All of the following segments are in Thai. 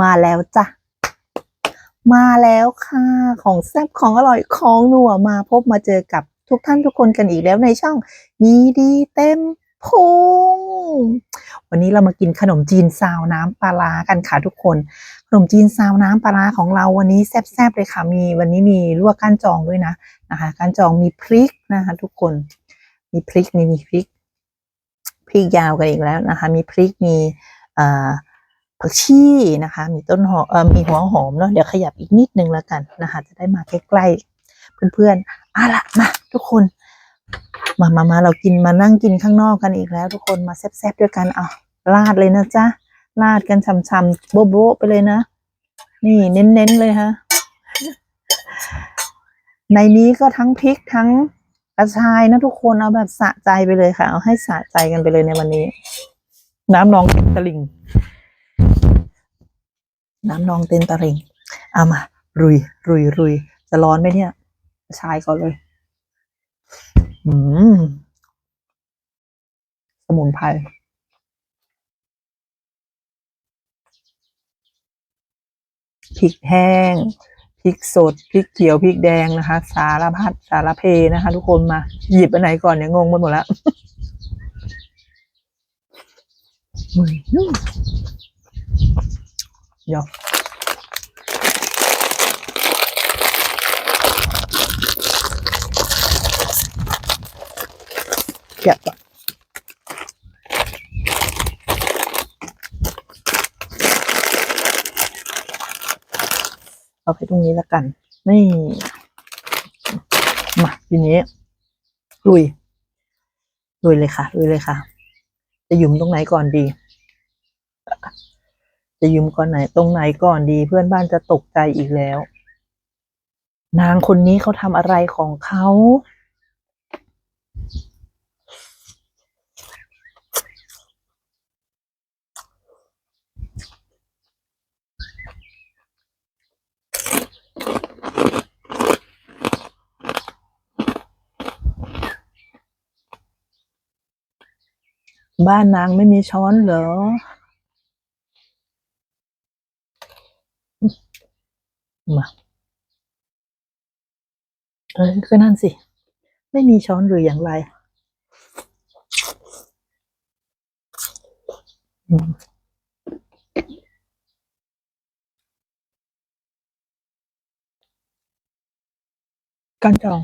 มาแล้วจ้ะ มาแล้วค่ะ ของแซ่บของอร่อยของหนัวมาพบมาเจอกับทุกท่านทุกคนกันอีกแล้วในช่อง มีดีเต็มพุงวันนี้เรามากินขนมจีนซาวน้ำปลาร้ากันค่ะทุกคน ขนมจีนซาวน้ำปลาร้าของเราวันนี้แซ่บๆเลยค่ะ มีวันนี้มีลวกก้านจองด้วยนะนะคะก้านจองมีพริกนะคะ ทุกคน มีพริกนี่มีพริกพริกยาวกันอีกแล้วนะคะ มีพริกมีเอ่อ ผักชีนะคะมีต้นหอมเอ่อมีหัวหอมเนาะเดี๋ยวขยับอีกนิดนึงแล้วกันนะคะ จะได้มาใกล้ๆเพื่อนๆอะละมาทุกคนมามามาเรากินมานั่งกินข้างนอกกันอีกแล้ว ทุกคนมาแซ่บๆด้วยกันอะราดเลยนะจ๊ะราดกันช่ำๆโบ๊ะๆไปเลยนะ นี่เน้นๆเลยฮะในนี้ก็ทั้งพริกทั้งกระชายนะทุกคนเอาแบบสะใจไปเลยค่ะ เอาให้สะใจกันไปเลยในวันนี้ น้ำนองต็มตลิ่ง น้ำนองเต็มตลิ่งเอามารุยรุยรุยจะร้อนไหมเนี่ยชายก่อนเลยอืมสมุนไพรพริกแห้งพริกสดพริกเขียวพริกแดงนะคะ สารพัดสารเพนะคะ ทุกคนมา หยิบอันไหนก่อนเนี่ยงงไปหมดแล้ว อืมเดี๋ยวเก็บก่อนเอาไปตรงนี้แล้วกัน นี่ มาทีนี้ลุยลุยเลยค่ะลุยเลยค่ะ จะหยุมตรงไหนก่อนดี จะยุมก่อนไหน ตรงไหนก่อนดี เพื่อนบ้านจะตกใจอีกแล้ว นางคนนี้เขาทำอะไรของเขาบ้านนางไม่มีช้อนเหรอ มาเออก็นั่นสิ ไม่มีช้อนหรืออย่างไรอืมกันจอง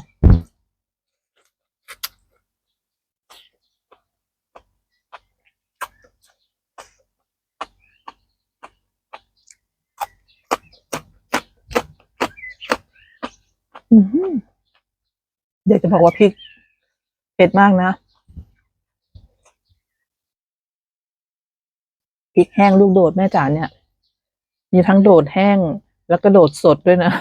เดี๋ยวจะบอกว่าพริกเผ็ดมากนะพริกแห้งลูกโดดแม่จ๋าเนี่ย มีทั้งโดดแห้งแล้วก็โดดสดด้วยนะ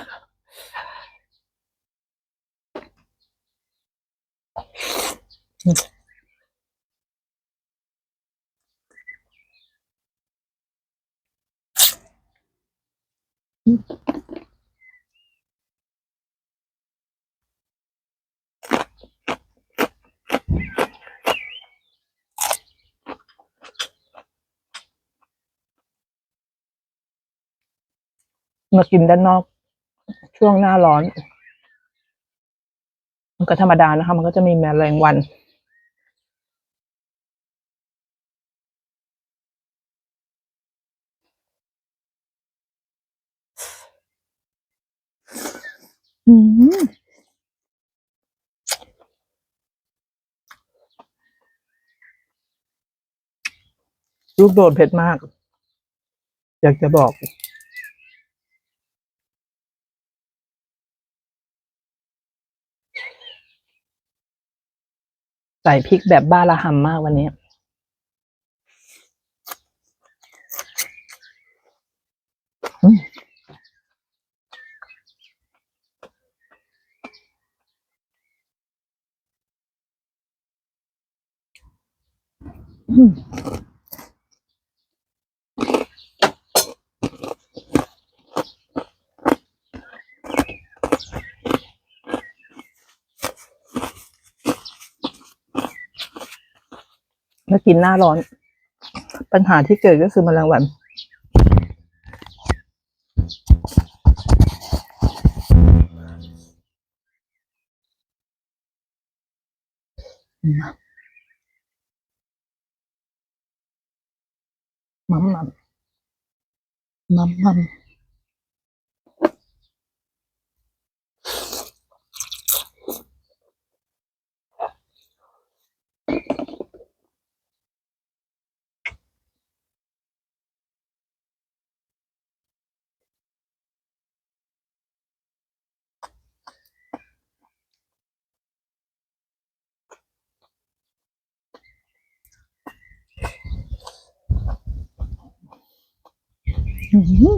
มากินด้านนอก ช่วงหน้าร้อน มันก็ธรรมดานะคะ มันก็จะมีแมลงวันอืมลูกโดดเผ็ดมาก อยากจะบอก ส่พริกแบบบ้าระหำมากวันนี้ อืม ถ้ากินหน้าร้อน ปัญหาที่เกิดก็คือมแมลงวันมัมมัมมัมมัม อื้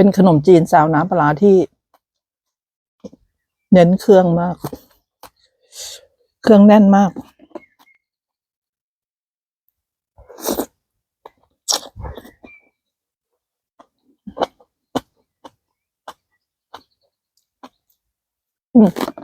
เป็นขนมจีนซาวน้ำปลาร้าที่ เน้นเครื่องมาก เครื่องแน่นมากอืม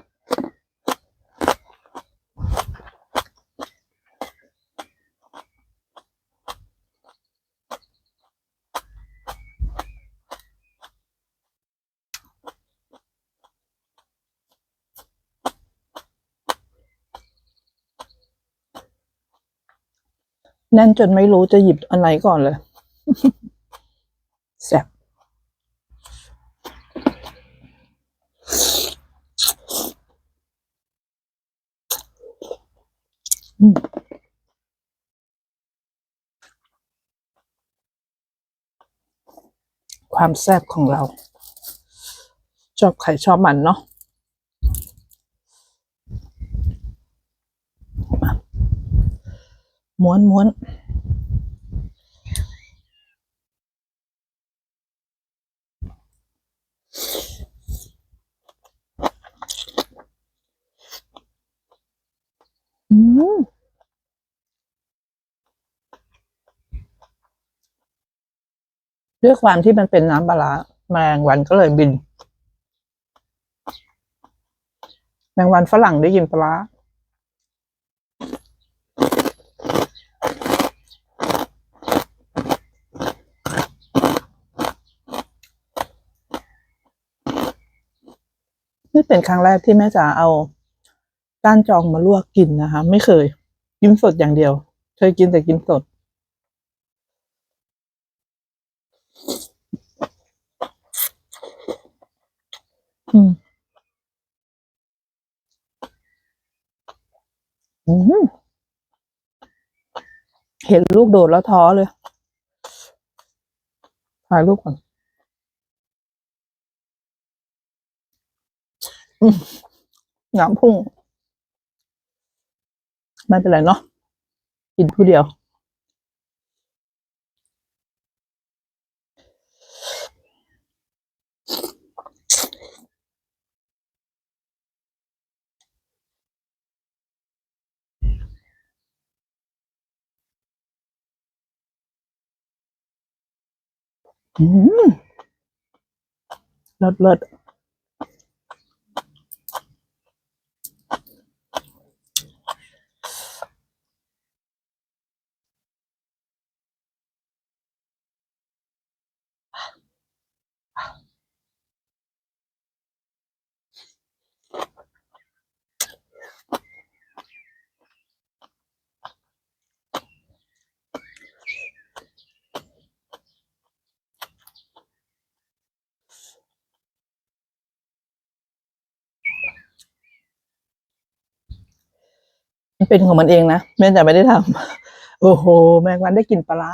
แน่นจนไม่รู้จะหยิบอันไหนก่อนเลยแซ่บอืมความแซ่บของเรา ชอบไข่ชอบมันเนาะมา ม้วนม้วนอืมด้วยความที่มันเป็นน้ำปลาร้าแมลงวันก็เลยบิน แมงวันฝรั่งได้ยินปลา นี่เป็นครั้งแรกที่แม่จ๋าเอาก้านจองมาลวกกินนะคะ ไม่เคย กินสดอย่างเดียว เคยกินแต่กินสด อืมเห็นลูกโดดแล้วท้อเลย ถ่ายรูปก่อนอืม น้ำพุ่ง ไม่เป็นไรเนาะกินผู้เดียว อืมเลิศเลิศ เป็นของมันเองนะแม่แต่ไม่ได้ทำโอ้โห แมงวันได้กลิ่นปลาร้า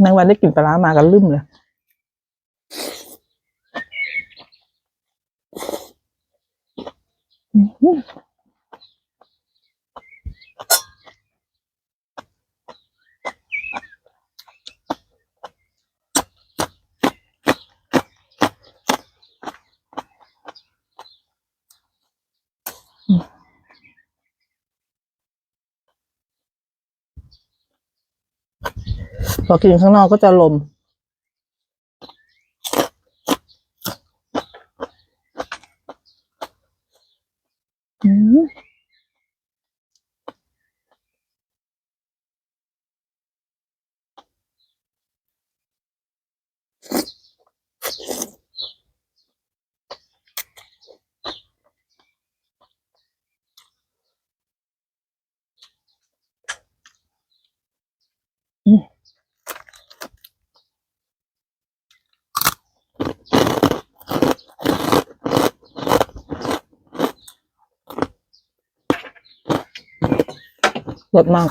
แมงวันได้กลิ่นปลาร้ามากันลืมเลย พอกินข้างนอกก็จะลม อืม รสมาก